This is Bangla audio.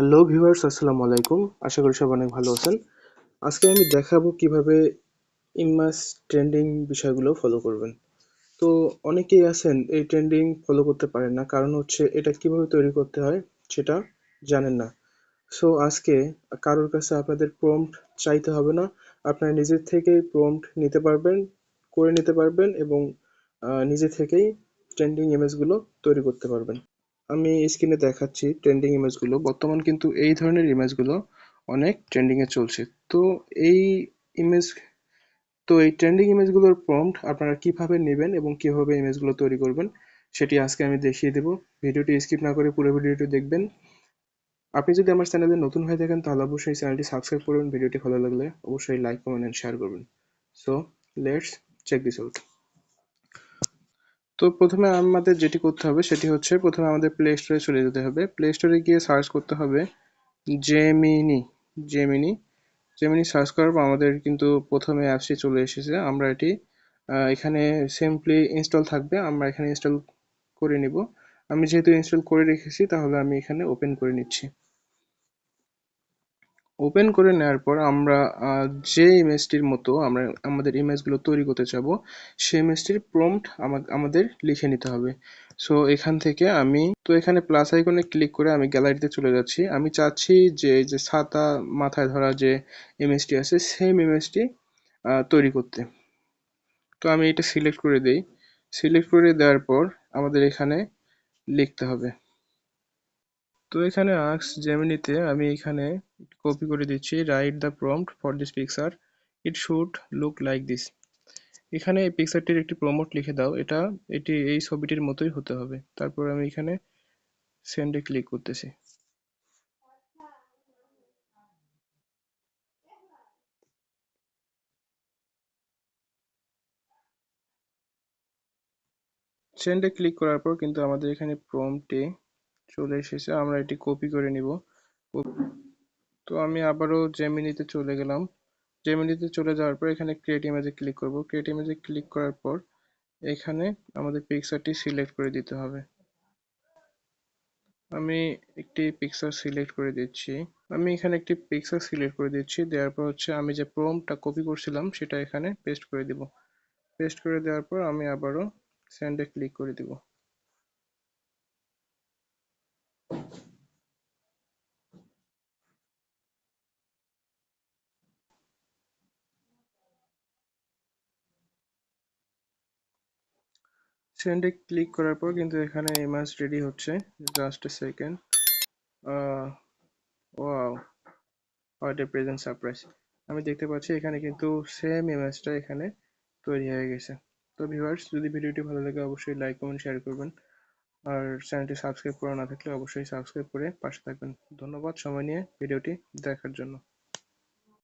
হ্যালো ভিউয়ার্স আসসালামু আলাইকুম। আশা করি সব অনেক ভালো আছেন। আজকে আমি দেখাবো কীভাবে ইমাস ট্রেন্ডিং বিষয়গুলো ফলো করবেন। তো অনেকেই আছেন, এই ট্রেন্ডিং ফলো করতে পারেন না। কারণ হচ্ছে, এটা কীভাবে তৈরি করতে হয় সেটা জানেন না। সো আজকে কারোর কাছে আপনাদের প্রম্পট চাইতে হবে না। আপনারা নিজের থেকেই প্রম্পট নিতে পারবেন, করে নিতে পারবেন এবং নিজে থেকেই ট্রেন্ডিং ইমেজগুলো তৈরি করতে পারবেন। আমি স্ক্রিনে দেখাচ্ছি ট্রেন্ডিং ইমেজগুলো বর্তমান কিন্তু এই ধরনের ইমেজগুলো অনেক ট্রেন্ডিংয়ে চলছে। তো এই ইমেজ তো এই ট্রেন্ডিং ইমেজগুলোর প্রম্পট আপনারা কীভাবে নেবেন এবং কীভাবে ইমেজগুলো তৈরি করবেন, সেটি আজকে আমি দেখিয়ে দেব। ভিডিওটি স্কিপ না করে পুরো ভিডিওটি দেখবেন। আপনি যদি আমার চ্যানেলে নতুন হয়ে থাকেন, তাহলে অবশ্যই চ্যানেলটি সাবস্ক্রাইব করবেন ভিডিওটি ভালো লাগলে অবশ্যই লাইক কমেন্ট এন্ড শেয়ার করবেন। So let's check this out তো প্রথমে আমাদের যেটি করতে হবে সেটি হচ্ছে প্রথমে আমাদের প্লে স্টোরে চলে যেতে হবে। প্লে স্টোরে গিয়ে সার্চ করতে হবে জেমিনি জেমিনি জেমিনি সার্চ করার পর আমাদের কিন্তু প্রথমে অ্যাপসটি চলে এসেছে। আমরা এটি এখানে সিম্পলি ইনস্টল থাকবে। আমরা এখানে ইনস্টল করে নিব। আমি যেহেতু ইনস্টল করে রেখেছি, তাহলে আমি এখানে ওপেন করে নিচ্ছি। ওপেন করে নেওয়ার পর আমরা যে ইমেজটির মতো আমরা, আমাদের ইমেজগুলো তৈরি করতে চাব, সেই ইমেজটির প্রম্পট আমাদের লিখে নিতে হবে। সো এখান থেকে আমি, তো এখানে প্লাস আইকনে ক্লিক করে আমি গ্যালারিতে চলে যাচ্ছি। আমি চাচ্ছি যে যে ছাতা মাথায় ধরা যে ইমেজটি আছে সেম ইমেজটি তৈরি করতে। তো আমি এটা সিলেক্ট করে দিই। সিলেক্ট করে দেওয়ার পর আমাদের এখানে লিখতে হবে। তো এখানে আক্স জেমিনিতে আমি এখানে কপি করে দিচ্ছি write the prompt for this picture it should look like this এখানে এই পিকচারটির একটি প্রমোট লিখে দাও, এটা, এটি এই ছবিটির মতোই হতে হবে। তারপর আমি এখানে সেন্ডে ক্লিক করতেছি। সেন্ডে ক্লিক করার পর কিন্তু আমাদের এখানে প্রম্পটে চলে এসেছে, আমরা এটি কপি করে নিব। তো আমি আবারও জেমিনিতে চলে গেলাম। জেমিনিতে চলে যাওয়ার পর এখানে ক্রিয়েট ইমেজে ক্লিক করব। ক্রিয়েট ইমেজে ক্লিক করার পর এখানে আমাদের পিকচারটি সিলেক্ট করে দিতে হবে। আমি একটি পিকচার সিলেক্ট করে দিচ্ছি। আমি এখানে একটি পিকচার সিলেক্ট করে দিচ্ছি। দেওয়ার পর হচ্ছে আমি যে প্রমটা কপি করছিলাম, সেটা এখানে পেস্ট করে দিব। পেস্ট করে দেওয়ার পর আমি আবারও সেন্ডে ক্লিক করে দিব। সেন্ডে ক্লিক করার পর কিন্তু এখানে ইমেজ রেডি হচ্ছে just a second wow what a present surprise আমি দেখতে পাচ্ছি এখানে কিন্তু সেম ইমেজটা এখানে তৈরি হয়ে গেছে। তো ভিউয়ার্স যদি ভিডিওটি ভালো লাগে অবশ্যই লাইক কমেন্ট শেয়ার করবেন। আর চ্যানেলটি সাবস্ক্রাইব করা না থাকলে অবশ্যই সাবস্ক্রাইব করে পাশে থাকবেন। ধন্যবাদ সময় নিয়ে ভিডিওটি দেখার জন্য।